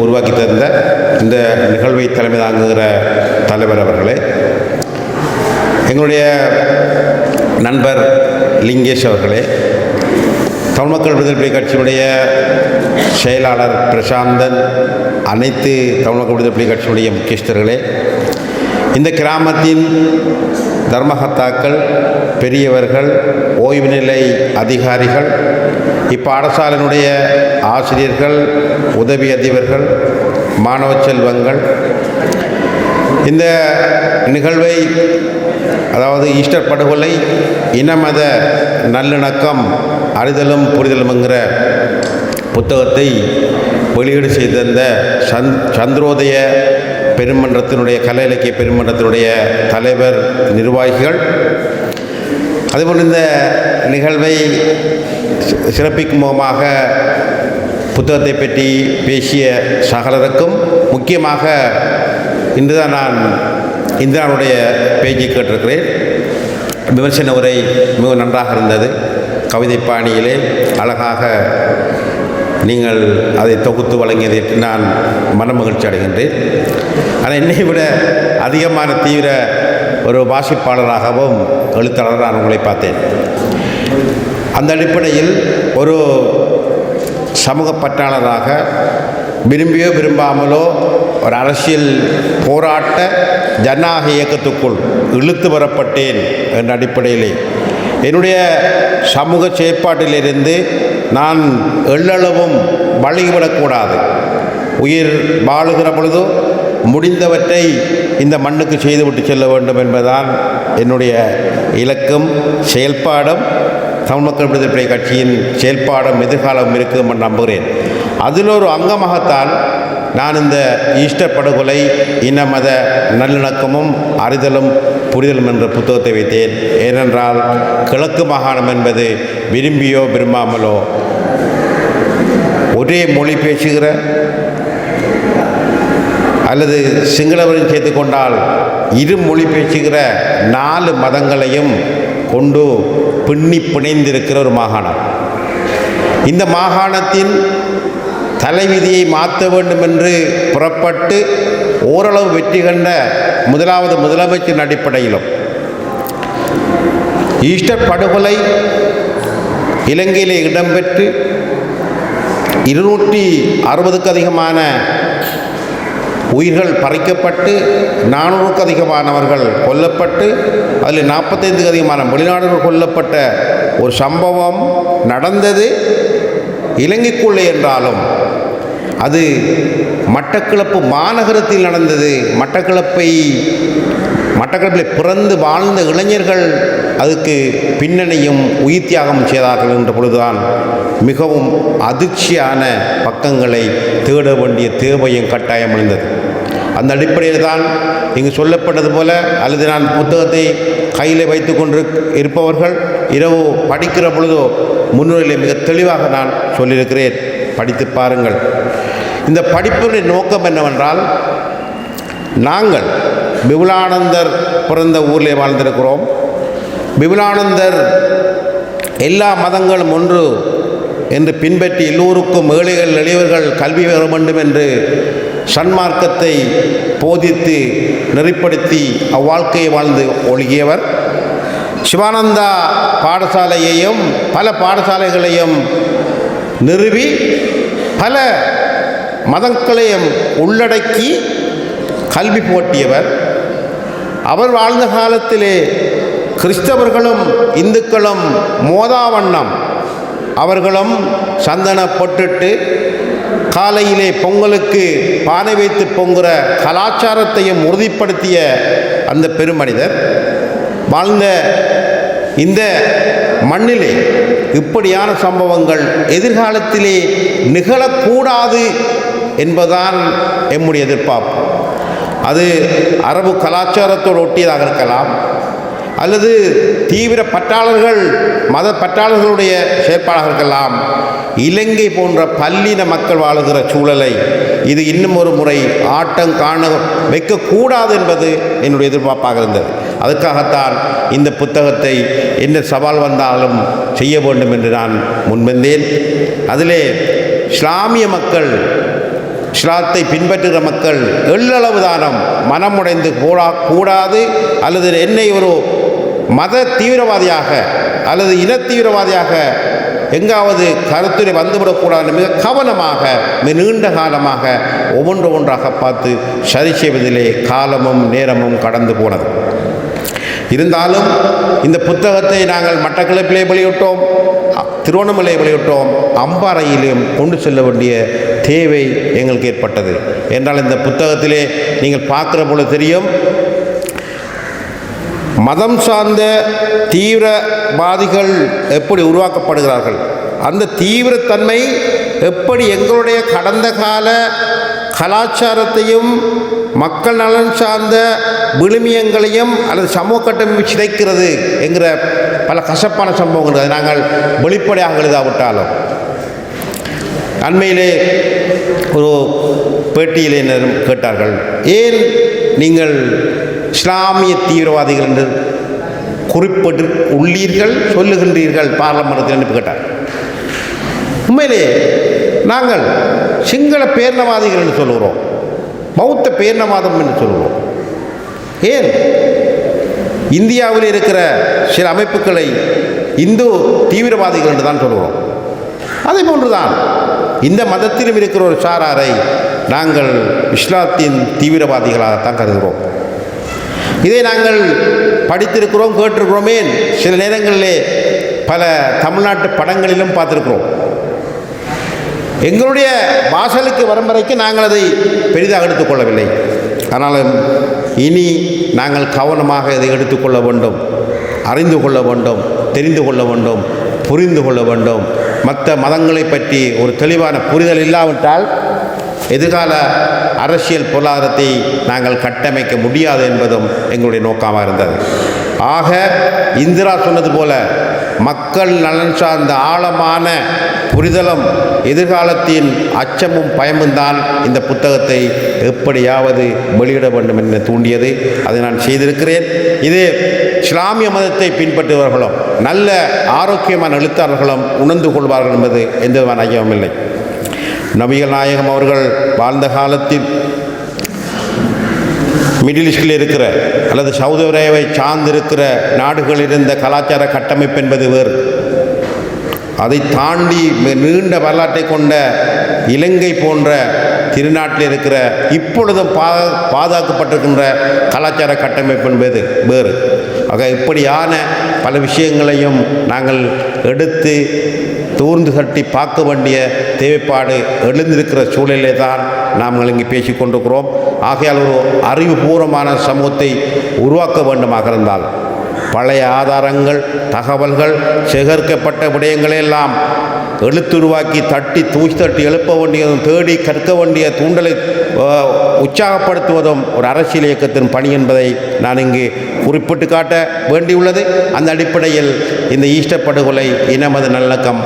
உருவாக்கி தந்த இந்த நிகழ்வை தலைமை தாங்குகிற தலைவர் அவர்களே எங்களுடைய நண்பர் லிங்கேஷ் அவர்களே தமிழ் மக்கள் விடுதலை புலி கட்சியினுடைய செயலாளர் பிரசாந்தன் அனைத்து தமிழ் மக்கள் விடுதலை புலி கட்சியினுடைய முக்கியஸ்தர்களே இந்த கிராமத்தின் தர்மகர்த்தாக்கள் பெரியவர்கள் ஓய்வு நிலை அதிகாரிகள் இப்பாடசாலையினுடைய ஆசிரியர்கள் உதவி அதிபர்கள் மாணவ செல்வங்கள் இந்த நிகழ்வை அதாவது ஈஸ்டர் படுகொலை இனமத நல்லிணக்கம் அறிதலும் புரிதலும்ங்கிற புத்தகத்தை வெளியீடு செய்திருந்த சந் சந்திரோதய பெருமன்றத்தினுடைய கலை இலக்கிய பெருமன்றத்தினுடைய தலைவர் நிர்வாகிகள். அதேபோல் இந்த நிகழ்வை சி- சிறப்பிக்கும் முகமாக புத்தகத்தை பற்றி பேசிய சகலருக்கும் முக்கியமாக இன்றுதான் நான் இந்திராவுடைய பேச்சை கேட்டிருக்கிறேன். விமர்சன உரை மிக நன்றாக இருந்தது. கவிதை பாணியிலே அழகாக நீங்கள் அதை தொகுத்து வழங்கியதற்கு நான் மனமகிழ்ச்சி அடைகின்றேன். ஆனால் என்னை விட அதிகமான தீவிர ஒரு வாசிப்பாளராகவும் எழுத்தாளராக நான் உங்களை பார்த்தேன். அந்த அடிப்படையில் ஒரு சமூக பற்றாளராக விரும்பியோ விரும்பாமலோ ஒரு அரசியல் போராட்ட ஜனநாயக இயக்கத்துக்குள் இழுத்து வரப்பட்டேன் என்ற அடிப்படையிலே. என்னுடைய சமூக செயற்பாட்டிலிருந்து நான் எள்ளளவும் வழிவிடக்கூடாது உயிர் வாழுகிற பொழுதோ முடிந்தவற்றை இந்த மண்ணுக்கு செய்துவிட்டு செல்ல வேண்டும் என்பதுதான் என்னுடைய இலக்கும் செயல்பாடும். தமிழ் மக்கள் விடுதலை கட்சியின் செயல்பாடும் எதிர்காலம் இருக்கும் என்று நம்புகிறேன். அதில் ஒரு அங்கமாகத்தான் நான் இந்த ஈஸ்டர் படுகொலை இன மத நல்லிணக்கமும் அறிதலும் புரிதலும் என்ற புத்தகத்தை வைத்தேன். ஏனென்றால் கிழக்கு மாகாணம் என்பது விரும்பியோ விரும்பாமலோ ஒரே மொழி பேசுகிற அல்லது சிங்களவரையும் சேர்த்து கொண்டால் இரு மொழி பேசுகிற நாலு மதங்களையும் கொண்டு பின்னி பிணைந்திருக்கிற ஒரு மாகாணம். இந்த மாகாணத்தின் தலைவிதியை மாற்ற வேண்டும் என்று புறப்பட்டு ஓரளவு வெற்றி கண்ட முதலாவது முதலமைச்சரின் அடிப்படையிலும் ஈஸ்டர் படுகொலை இலங்கையிலே இடம்பெற்று இருநூற்றி அறுபதுக்கு அதிகமான உயிர்கள் பறிக்கப்பட்டு நானூறுக்கு அதிகமானவர்கள் கொல்லப்பட்டு அதில் நாற்பத்தைந்துக்கு அதிகமான வெளிநாடுகள் கொல்லப்பட்ட ஒரு சம்பவம் நடந்தது. இலங்கைக்குள்ளே என்றாலும் அது மட்டக்கிழப்பு மாநகரத்தில் நடந்தது. மட்டக்கிழப்பை மட்டக்களப்பில் பிறந்து வாழ்ந்த இளைஞர்கள் அதுக்கு பின்னணியும் உயிர் தியாகம் செய்தார்கள் என்ற பொழுதுதான் மிகவும் அதிர்ச்சியான பக்கங்களை தேட வேண்டிய தேவையும் கட்டாயம் அடைந்தது. அந்த அடிப்படையில் தான் இங்கு சொல்லப்பட்டது போல அல்லது நான் புத்தகத்தை கையில் வைத்து கொண்டு இருப்பவர்கள் இரவு படிக்கிற பொழுதோ முன்னுரையிலே மிக தெளிவாக நான் சொல்லியிருக்கிறேன். படித்து பாருங்கள். இந்த படிப்பினுடைய நோக்கம் என்னவென்றால் நாங்கள் விபுலானந்தர் பிறந்த ஊரிலே வாழ்ந்திருக்கிறோம். விபுலானந்தர் எல்லா மதங்களும் ஒன்று என்று பின்பற்றி எல்லோருக்கும் ஏழைகள் எளியவர்கள் கல்வி பெற வேண்டும் என்று சன்மார்க்கத்தை போதித்து நெறிப்படுத்தி அவ்வாழ்க்கையை வாழ்ந்து ஒழுகியவர். சிவானந்தா பாடசாலையையும் பல பாடசாலைகளையும் நிறுவி பல மதங்களையும் உள்ளடக்கி கல்வி போட்டியவர் அவர் வாழ்ந்த காலத்திலே கிறிஸ்தவர்களும் இந்துக்களும் மோதாவண்ணம். அவர்களும் சந்தனப்பட்டுட்டு காலையிலே பொங்கலுக்கு பானை வைத்து பொங்குற கலாச்சாரத்தையும் உறுதிப்படுத்திய அந்த பெருமனிதர் வாழ்ந்த இந்த மண்ணிலே இப்படியான சம்பவங்கள் எதிர்காலத்திலே நிகழக்கூடாது என்பதுதான் எம்முடைய எதிர்பார்ப்பு. அது அரபு கலாச்சாரத்தோடு ஒட்டியதாக இருக்கலாம் அல்லது தீவிர பற்றாளர்கள் மத பற்றாளர்களுடைய செயற்பாடாக இருக்கலாம் இலங்கை போன்ற பல்லின மக்கள் வாழுகிற சூழலை இது இன்னும் ஒரு முறை ஆட்டம் காண வைக்கக்கூடாது என்பது என்னுடைய எதிர்பார்ப்பாக இருந்தது. அதுக்காகத்தான் இந்த புத்தகத்தை என்ன சவால் வந்தாலும் செய்ய வேண்டும் என்று நான் முன்வந்தேன். அதிலே இஸ்லாமிய மக்கள் இஸ்லாத்தை பின்பற்றுகிற மக்கள் எள்ளளவு தானம் மனமுடைந்து கூடா கூடாது அல்லது என்னை ஒரு மத தீவிரவாதியாக அல்லது இன தீவிரவாதியாக எங்காவது கருத்துரை வந்துவிடக்கூடாது மிக கவனமாக மிக நீண்ட காலமாக ஒவ்வொன்று ஒன்றாக பார்த்து சரி செய்வதிலே காலமும் நேரமும் கடந்து போனது. இருந்தாலும் இந்த புத்தகத்தை நாங்கள் மட்டக்களப்பிலே வெளியிட்டோம் திருவண்ணாமலை வெளியிட்டோம் அம்பாறையிலும் கொண்டு செல்ல வேண்டிய தேவை எங்களுக்கு ஏற்பட்டது. என்றால் இந்த புத்தகத்திலே நீங்கள் பார்க்குற போல தெரியும் மதம் சார்ந்த தீவிரவாதிகள் எப்படி உருவாக்கப்படுகிறார்கள்? அந்த தீவிரத்தன்மை எப்படி எங்களுடைய கடந்த கால கலாச்சாரத்தையும் மக்கள் நலன் சார்ந்த விழுமியங்களையும் அல்லது சமூக கட்டமைப்பு சிதைக்கிறது என்கிற பல கசப்பான சம்பவங்கள் அதை நாங்கள் வெளிப்படையாக எழுதாவிட்டாலும். அண்மையிலே ஒரு பேட்டியிலே கேட்டார்கள் ஏன் நீங்கள் இஸ்லாமிய தீவிரவாதிகள் என்று குறிப்பிட்டு உள்ளீர்கள் சொல்லுகின்றீர்கள் பார்லமெண்டத்தில் என்று கேட்டார். உண்மையிலே நாங்கள் சிங்கள பேர்ணவாதிகள் என்று சொல்கிறோம் பௌத்த பேர்ணவாதம் என்று சொல்கிறோம் ஏன்? இந்தியாவில் இருக்கிற சில அமைப்புகளை இந்து தீவிரவாதிகள் என்று தான் சொல்கிறோம் அதே போன்றுதான் இந்த மதத்திலும் இருக்கிற ஒரு சாராரை நாங்கள் இஸ்லாத்தின் தீவிரவாதிகளாகத்தான் கருதுகிறோம். இதை நாங்கள் படித்திருக்கிறோம் கேட்டிருக்கிறோமே. சில நேரங்களிலே பல தமிழ்நாட்டு படங்களிலும் பார்த்துருக்கிறோம். எங்களுடைய வாசலுக்கு வரும் வரைக்கும் நாங்கள் அதை பெரிதாக எடுத்துக்கொள்ளவில்லை ஆனாலும் இனி நாங்கள் கவனமாக இதை எடுத்துக்கொள்ள வேண்டும். அறிந்து கொள்ள வேண்டும் தெரிந்து கொள்ள வேண்டும் புரிந்து கொள்ள வேண்டும். மற்ற மதங்களை பற்றி ஒரு தெளிவான புரிதல் இல்லாவிட்டால் எதிர்கால அரசியல் பொருளாதாரத்தை நாங்கள் கட்டமைக்க முடியாது என்பதும் எங்களுடைய நோக்கமாக இருந்தது. ஆக இந்திரா சொன்னது போல மக்கள் நலன் சார்ந்த ஆழமான புரிதலும் எதிர்காலத்தின் அச்சமும் பயமும் தான் இந்த புத்தகத்தை எப்படியாவது வெளியிட வேண்டும் என தூண்டியது. அதை நான் செய்திருக்கிறேன். இது இஸ்லாமிய மதத்தை பின்பற்றுபவர்களும் நல்ல ஆரோக்கியமான எழுத்தாளர்களும் உணர்ந்து கொள்வார்கள் என்பது எந்த விதமான ஐயமும் இல்லை. நபிகள் நாயகம் அவர்கள் வாழ்ந்த காலத்தில் மிடில் ஈஸ்டில் இருக்கிற அல்லது சவுதி அரேபியாவை சார்ந்திருக்கிற நாடுகளில் இருந்த கலாச்சார கட்டமைப்பு என்பது வேறு. அதை தாண்டி நீண்ட வரலாற்றை கொண்ட இலங்கை போன்ற திருநாட்டில் இருக்கிற இப்பொழுதும் பா பாதுகாக்கப்பட்டிருக்கின்ற கலாச்சார கட்டமைப்பு என்பது வேறு. ஆக இப்படியான பல விஷயங்களையும் நாங்கள் எடுத்து தூர்ந்து தட்டி பார்க்க வேண்டிய தேவைப்பாடு எழுந்திருக்கிற சூழலிலே தான் நாம் இங்கே பேசி கொண்டிருக்கிறோம். ஆகையால் ஒரு அறிவுபூர்வமான சமூகத்தை உருவாக்க வேண்டுமாக இருந்தால் பழைய ஆதாரங்கள் தகவல்கள் சேகரிக்கப்பட்ட விடயங்களையெல்லாம் எழுத்துருவாக்கி தட்டி தூக்கி தட்டி எழுப்ப வேண்டியதும் தேடி கற்க வேண்டிய தூண்டலை உற்சாகப்படுத்துவதும் ஒரு அரசியல் இயக்கத்தின் பணி என்பதை நான் இங்கு குறிப்பிட்டு காட்ட வேண்டியுள்ளது. அந்த அடிப்படையில் இந்த ஈஸ்டர் படுகொலை இனமது நல்லக்கம்.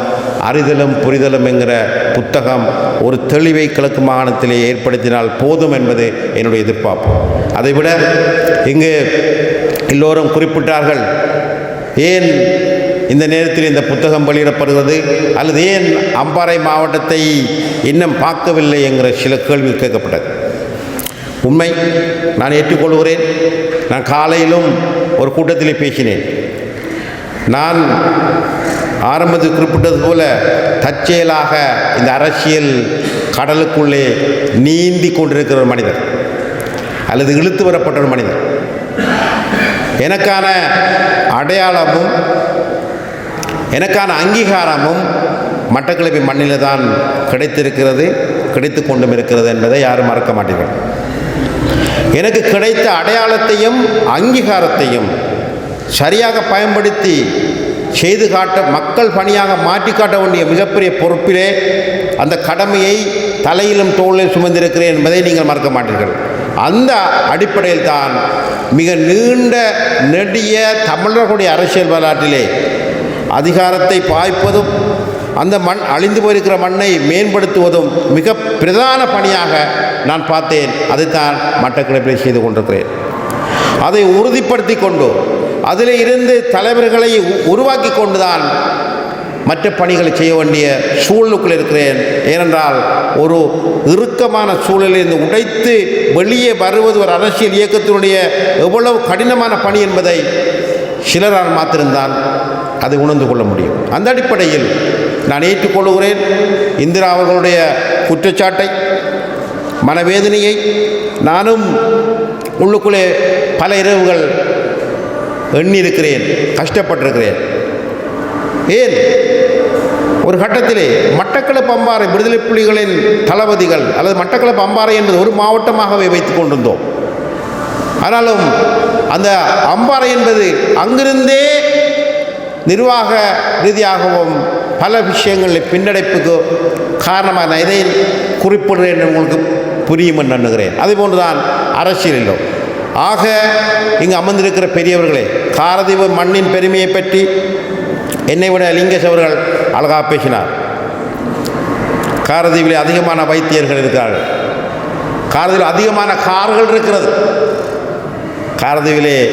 அறிதலும் புரிதலும் என்கிற புத்தகம் ஒரு தெளிவை கிழக்கு மாகாணத்திலே ஏற்படுத்தினால் போதும் என்பது என்னுடைய எதிர்பார்ப்பு. அதைவிட இங்கு எல்லோரும் குறிப்பிட்டார்கள் ஏன் இந்த நேரத்தில் இந்த புத்தகம் வெளியிடப்படுகிறது அல்லது ஏன் அம்பாறை மாவட்டத்தை இன்னும் பார்க்கவில்லை என்கிற சில கேள்வி கேட்கப்பட்டது. உண்மை நான் ஏற்றுக்கொள்கிறேன். நான் காலையிலும் ஒரு கூட்டத்தில் பேசினேன். நான் ஆரம்பத்தில் குறிப்பிட்டது போல தற்செயலாக இந்த அரசியல் கடலுக்குள்ளே நீந்தி கொண்டிருக்கிற ஒரு மனிதர் அல்லது இழுத்து வரப்பட்ட ஒரு மனிதர். எனக்கான அடையாளமும் எனக்கான அங்கீகாரமும் மட்டக்களப்பை மண்ணில் தான் கிடைத்திருக்கிறது கிடைத்து கொண்டும் இருக்கிறது என்பதை யாரும் மறக்க மாட்டீர்கள். எனக்கு கிடைத்த அடையாளத்தையும் அங்கீகாரத்தையும் சரியாக பயன்படுத்தி செய்து காட்ட மக்கள் பணியாக மாற்றி காட்ட வேண்டிய மிகப்பெரிய பொறுப்பிலே அந்த கடமையை தலையிலும் தோளிலும் சுமந்திருக்கிறேன் என்பதை நீங்கள் மறக்க மாட்டீர்கள். அந்த அடிப்படையில் தான் மிக நீண்ட நெடிய தமிழர்களுடைய அரசியல் வரலாற்றிலே அதிகாரத்தை பாய்ப்பதும் அந்த மண் அழிந்து போயிருக்கிற மண்ணை மேம்படுத்துவதும் மிக பிரதான பணியாக நான் பார்த்தேன். அதைத்தான் மட்டக்கிழப்பில் செய்து கொண்டிருக்கிறேன். அதை உறுதிப்படுத்தி கொண்டு அதில் இருந்து தலைவர்களை உ- உருவாக்கி கொண்டுதான் மற்ற பணிகளை செய்ய வேண்டிய சூழலுக்குள் இருக்கிறேன். ஏனென்றால் ஒரு இறுக்கமான சூழலிலிருந்து உடைத்து வெளியே வருவது ஒரு அரசியல் இயக்கத்தினுடைய எவ்வளவு கடினமான பணி என்பதை சிலரால் மாத்திருந்தான் அதை உணர்ந்து கொள்ள முடியும். அந்த அடிப்படையில் நான் ஏற்றுக்கொள்கிறேன் இந்திரா அவர்களுடைய குற்றச்சாட்டை மனவேதனையை. நானும் உள்ளுக்குள்ளே பல இரவுகள் எண்ணியிருக்கிறேன் கஷ்டப்பட்டிருக்கிறேன். ஏன்? ஒரு கட்டத்திலே மட்டக்களப்பு அம்பாறை விடுதலை புலிகளின் தளபதிகள் அல்லது மட்டக்களப்பு அம்பாறை என்பது ஒரு மாவட்டமாகவே வைத்துக் கொண்டிருந்தோம். ஆனாலும் அந்த அம்பாறை என்பது அங்கிருந்தே நிர்வாக ரீதியாகவும் பல விஷயங்களில் பின்னடைப்புக்கு காரணமாக நான் இதை குறிப்பிடுறேன் என்று உங்களுக்கு புரியும் என்று எண்ணுகிறேன். அதே போன்றுதான் அரசியலிலும். ஆக இங்கு அமர்ந்திருக்கிற பெரியவர்களே காரதீவு மண்ணின் பெருமையை பற்றி என்னை விட லிங்கேஷ் அவர்கள் அழகாக பேசினார். காரதீவிலே அதிகமான வைத்தியர்கள் இருக்கிறார்கள். காரதீவில் அதிகமான கார்கள் இருக்கிறது. காரதீவிலே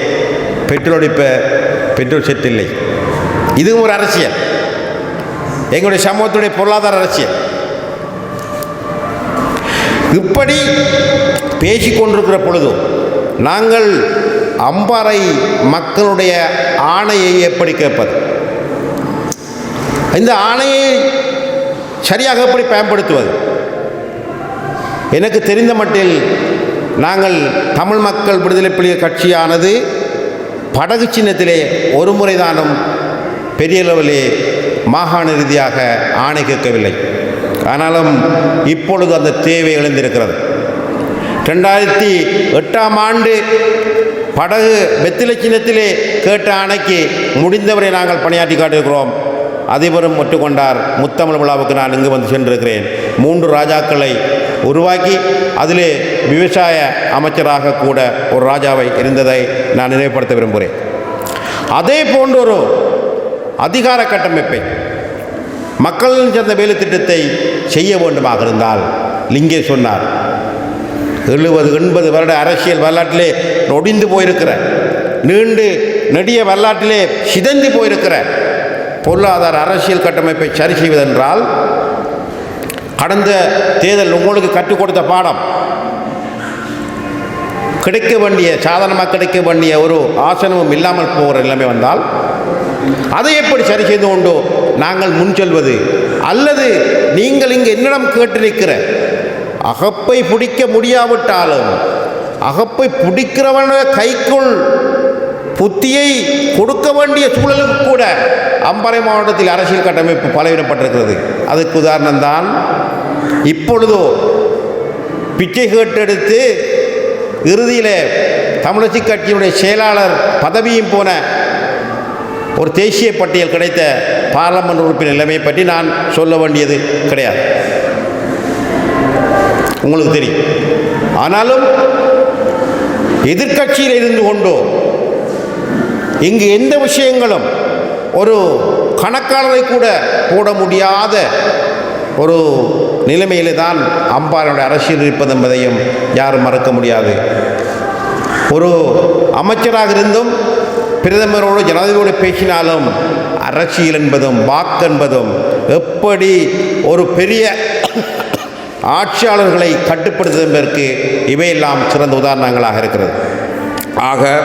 பெட்ரோல் அடிப்ப பெட்ரோல் செட் இல்லை. இதுவும் ஒரு அரசியல். எங்களுடைய சமூகத்துடைய பொருளாதார அரசியல். இப்படி பேசிக்கொண்டிருக்கிற பொழுதும் நாங்கள் அம்பாறை மக்களுடைய ஆணையை எப்படி கேட்பது? இந்த ஆணையை சரியாக எப்படி பயன்படுத்துவது? எனக்கு தெரிந்த மட்டில் நாங்கள் தமிழ் மக்கள் விடுதலை புலிகள் கட்சியானது படகு சின்னத்திலே ஒரு முறைதானும் பெரிய அளவிலே மாகாண ரீதியாக ஆணை கேட்கவில்லை. ஆனாலும் இப்பொழுது அந்த தேவை எழுந்திருக்கிறது. ரெண்டாயிரத்தி எட்டாம் ஆண்டு படகு வெத்திலை கேட்ட அணைக்கு முடிந்தவரை நாங்கள் பணியாற்றி காட்டியிருக்கிறோம். அதிபரும் ஒற்றுக்கொண்டார். முத்தமிழ் விழாவுக்கு நான் இங்கு வந்து சென்றிருக்கிறேன். மூன்று ராஜாக்களை உருவாக்கி அதிலே விவசாய அமைச்சராக கூட ஒரு ராஜாவை இருந்ததை நான் நினைவுபடுத்த விரும்புகிறேன். அதே போன்ற ஒரு அதிகார கட்டமைப்பை மக்களின் சேர்ந்த வேலை திட்டத்தை செய்ய வேண்டுமாக இருந்தால் லிங்கே சொன்னார். எழுபது எண்பது வருட அரசியல் வரலாற்றிலே நொடிந்து போயிருக்கிற நீண்டு நெடிய வரலாற்றிலே சிதந்து போயிருக்கிற பொருளாதார அரசியல் கட்டமைப்பை சரி செய்வதென்றால் கடந்த தேர்தல் உங்களுக்கு கற்றுக் கொடுத்த பாடம் கிடைக்க வேண்டிய சாதாரணமாக கிடைக்க வேண்டிய ஒரு ஆசனமும் இல்லாமல் போகிற நிலைமை வந்தால் அதை எப்படி சரி செய்து கொண்டோ நாங்கள் முன் செல்வது? அல்லது நீங்கள் இங்கு என்னிடம் கேட்டிருக்கிற அகப்பை பிடிக்க முடியாவிட்டாலும் அகப்பை பிடிக்கிறவன கைக்குள் புத்தியை கொடுக்க வேண்டிய சூழலுக்கு கூட அம்பரை மாவட்டத்தில் அரசியல் கட்டமைப்பு பலவீனப்பட்டிருக்கிறது அதுக்கு உதாரணம்தான் இப்பொழுதோ பிச்சை கேட்டெடுத்து இறுதியில் தமிழச்சி கட்சியினுடைய செயலாளர் பதவியும் போன ஒரு தேசிய பட்டியல் கிடைத்த பாராளுமன்ற உறுப்பினர் நிலைமையை பற்றி நான் சொல்ல வேண்டியது கிடையாது. உங்களுக்கு தெரியும். ஆனாலும் எதிர்க்கட்சியில் இருந்து கொண்டோ இங்கு எந்த விஷயங்களும் ஒரு கணக்காளரை கூட போட முடியாத ஒரு நிலைமையிலே தான் அம்பாரோட அரசியல் இருப்பது என்பதையும் யாரும் மறக்க முடியாது. ஒரு அமைச்சராக இருந்தும் பிரதமரோடு ஜனாதிபதியோடு பேசினாலும் அரசியல் என்பதும் வாக்கு என்பதும் எப்படி ஒரு பெரிய ஆட்சியாளர்களை கட்டுப்படுத்துவதற்கு இவையெல்லாம் சிறந்த உதாரணங்களாக இருக்கிறது. ஆக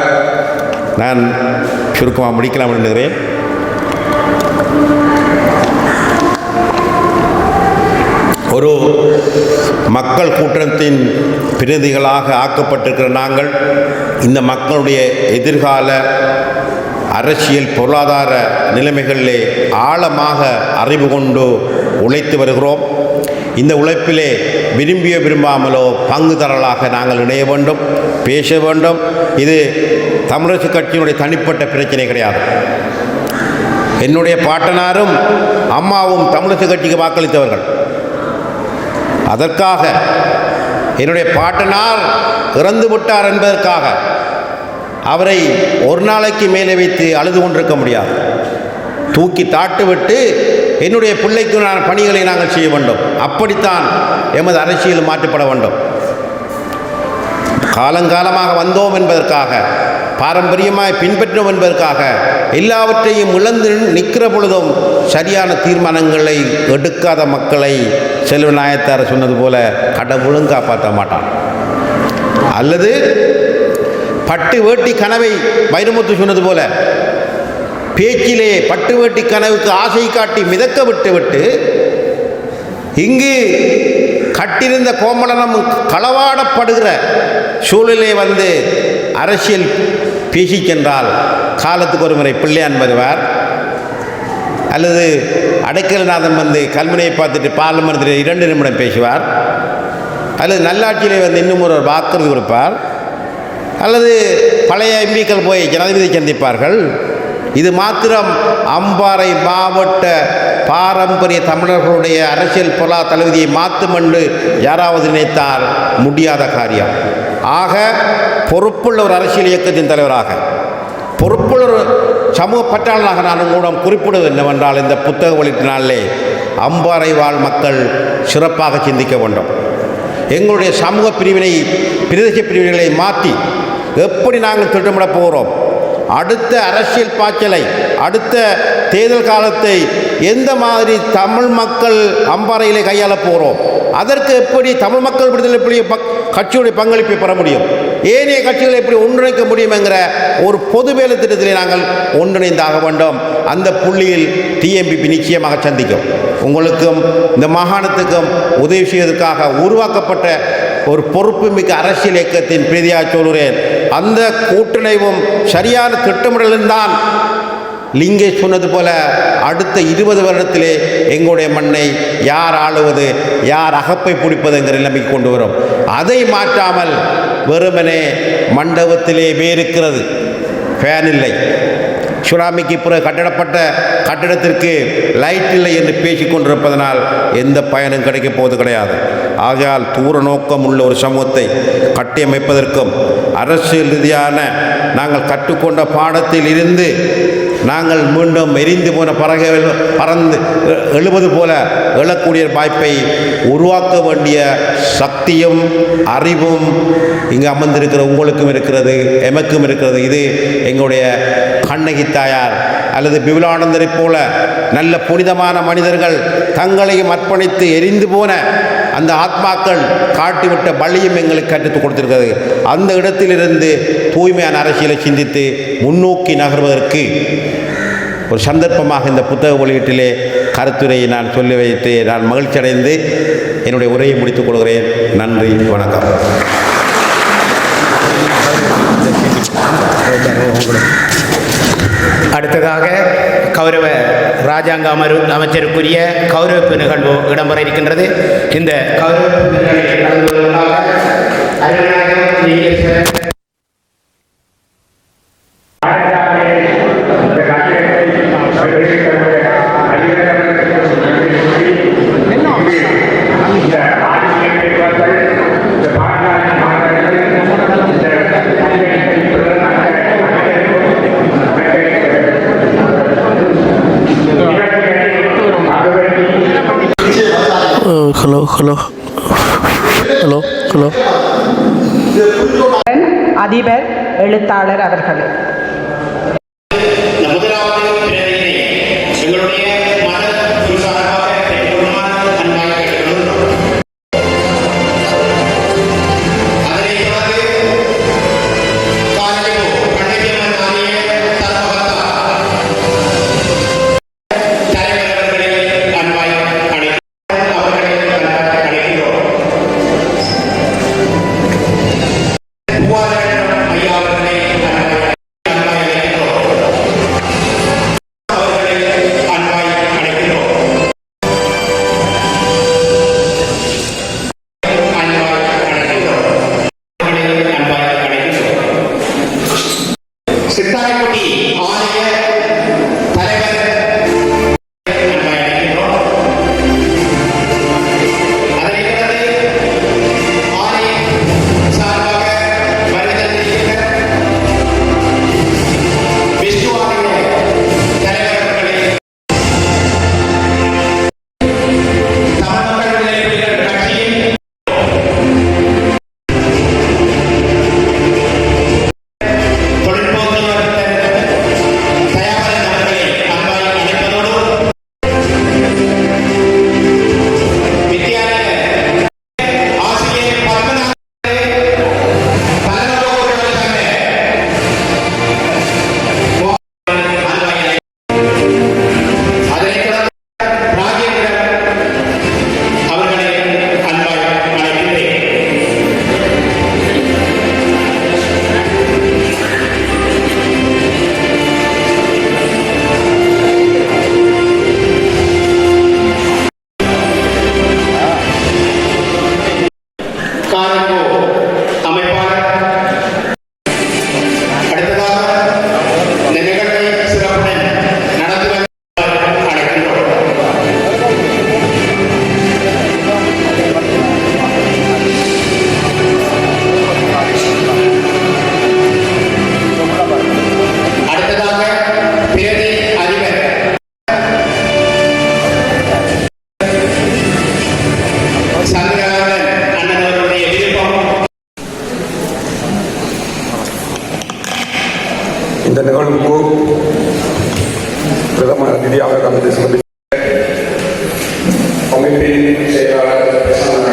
நான் சுருக்கமாக முடிக்கலாம் என்கிறேன் ஒரு மக்கள் கூட்டத்தின் பிரதிகளாக ஆக்கப்பட்டிருக்கிற நாங்கள் இந்த மக்களுடைய எதிர்கால அரசியல் பொருளாதார நிலைமைகளிலே ஆழமாக அறிவு கொண்டு உழைத்து வருகிறோம். இந்த உழைப்பிலே விரும்பிய விரும்பாமலோ பங்குதாரர்களாக நாங்கள் இணைய வேண்டும் பேச வேண்டும். இது தமிழரசு கட்சியினுடைய தனிப்பட்ட பிரச்சனை கிடையாது. என்னுடைய பாட்டனாரும் அம்மாவும் தமிழரசு கட்சிக்கு வாக்களித்தவர்கள். அதற்காக என்னுடைய பாட்டனார் இறந்து விட்டார் என்பதற்காக அவரை ஒரு நாளைக்கு மேலே வைத்து அழுது கொண்டிருக்க முடியாது. தூக்கி தாட்டுவிட்டு என்னுடைய பிள்ளைக்கு நான் பணிகளை நாங்கள் செய்ய வேண்டும். அப்படித்தான் எமது அரசியல் மாற்றப்பட வேண்டும். காலங்காலமாக வந்தோம் என்பதற்காக பாரம்பரியமாய் பின்பற்றோம் என்பதற்காக எல்லாவற்றையும் இழந்து நிற்கிற பொழுதும் சரியான தீர்மானங்களை எடுக்காத மக்களை செல்வ நாயத்தார் சொன்னது போல கடவுளும் காப்பாற்ற மாட்டான். அல்லது பட்டு வேட்டி கனவை வைரமுத்து சொன்னது போல. பேச்சிலே பட்டு வேட்டி கனவுக்கு ஆசை காட்டி மிதக்க விட்டு விட்டு இங்கு கட்டிருந்த கோமலனம் களவாடப்படுகிற சூழலே வந்து அரசியல் பேசி சென்றால் காலத்துக்கு ஒரு முறை பிள்ளையான் வருவார். அல்லது அடைக்கலநாதன் வந்து கல்முனையை பார்த்துட்டு பார்லிமெண்ட்டில் இரண்டு நிமிடம் பேசுவார். அல்லது நல்லாட்சியிலே வந்து இன்னும் ஒரு வாக்குறுதி கொடுப்பார். அல்லது பழைய எம்பிக்கள் போய் ஜனாதிபதி சந்திப்பார்கள். இது மாத்திரம் அம்பாறை மாவட்ட பாரம்பரிய தமிழர்களுடைய அரசியல் பொருளா தளபதியை மாற்றும் என்று யாராவது நினைத்தால் முடியாத காரியம். ஆக பொறுப்புள்ள ஒரு அரசியல் இயக்கத்தின் தலைவராக பொறுப்புள்ள ஒரு சமூக பற்றாளனாக நான் உங்களிடம் குறிப்பிடுவது என்னவென்றால் இந்த புத்தக வெளியிட்டினாலே அம்பாறை வாழ் மக்கள் சிறப்பாக சிந்திக்க வேண்டும். எங்களுடைய சமூக பிரிவினை பிரதேச பிரிவினைகளை மாற்றி எப்படி நாங்கள் திட்டமிட போகிறோம்? அடுத்த அரசியல் பாய்ச்சலை அடுத்த தேர்தல் காலத்தை எந்த மாதிரி தமிழ் மக்கள் அம்பாறையிலே கையாள போகிறோம்? அதற்கு எப்படி தமிழ் மக்கள் விடுதலை எப்படி பக் கட்சியுடைய பங்களிப்பை பெற முடியும்? ஏனைய கட்சிகளை எப்படி ஒன்றிணைக்க முடியும் என்கிற ஒரு பொது வேலை திட்டத்திலே நாங்கள் ஒன்றிணைந்தாக வேண்டும். அந்த புள்ளியில் டிஎம்பிபி நிச்சயமாக சந்திக்கும். உங்களுக்கும் இந்த மாகாணத்துக்கும் உதவி செய்வதற்காக உருவாக்கப்பட்ட ஒரு பொறுப்புமிக்க அரசியல் இயக்கத்தின் பிரதியாக சொல்கிறேன். அந்த கூட்டிணைவும் சரியான திட்டமிடலும் தான் லிங்கே சொன்னது போல அடுத்த இருபது வருடத்திலே எங்களுடைய மண்ணை யார் ஆளுவது யார் அகப்பை பிடிப்பதுங்கிற நிலைமைக்கு கொண்டு வரும். அதை மாற்றாமல் வெறுமனே மண்டபத்திலே வேறுக்கிறது ஃபேன் இல்லை. சுனாமிக்கு பிறகு கட்டிடப்பட்ட கட்டிடத்திற்கு லைட் இல்லை என்று பேசி கொண்டிருப்பதனால் எந்த பயனும் கிடைக்கப் போவது கிடையாது. ஆகையால் தூர நோக்கம் உள்ள ஒரு சமூகத்தை கட்டியமைப்பதற்கும் அரசியல் ரீதியான நாங்கள் கற்றுக்கொண்ட பாடத்தில் இருந்து நாங்கள் மீண்டும் எரிந்து போன பறகைகள் பறந்து எழுவது போல எழக்கூடிய வாய்ப்பை உருவாக்க வேண்டிய சக்தியும் அறிவும் இங்கு அமர்ந்திருக்கிற உங்களுக்கும் இருக்கிறது எமக்கும் இருக்கிறது. இது எங்களுடைய கண்ணகி தாயார் அல்லது பிபுலானந்தரை போல நல்ல புனிதமான மனிதர்கள் தங்களையும் அர்ப்பணித்து எரிந்து போன அந்த ஆத்மாக்கள் காட்டிவிட்ட பலியும் எங்களுக்கு கற்றுக் கொடுத்திருக்கிறது. அந்த இடத்திலிருந்து தூய்மையான அரசியலை சிந்தித்து முன்னோக்கி நகர்வதற்கு ஒரு சந்தர்ப்பமாக இந்த புத்தக வெளியீட்டிலே கருத்துரையை நான் சொல்லி வைத்து நான் மகிழ்ச்சி அடைந்து என்னுடைய உரையை முடித்துக் கொள்கிறேன். நன்றி வணக்கம். அடுத்ததாக கௌரவ ராஜாங்க அமரு அமைச்சருக்குரிய கௌரவிப்பு நிகழ்வு இடம்பெற இருக்கின்றது. இந்த கௌரவிப்பு நிகழ்வு உணர்த்தியது அவர் நமது அவங்க பேர் செயலாளர்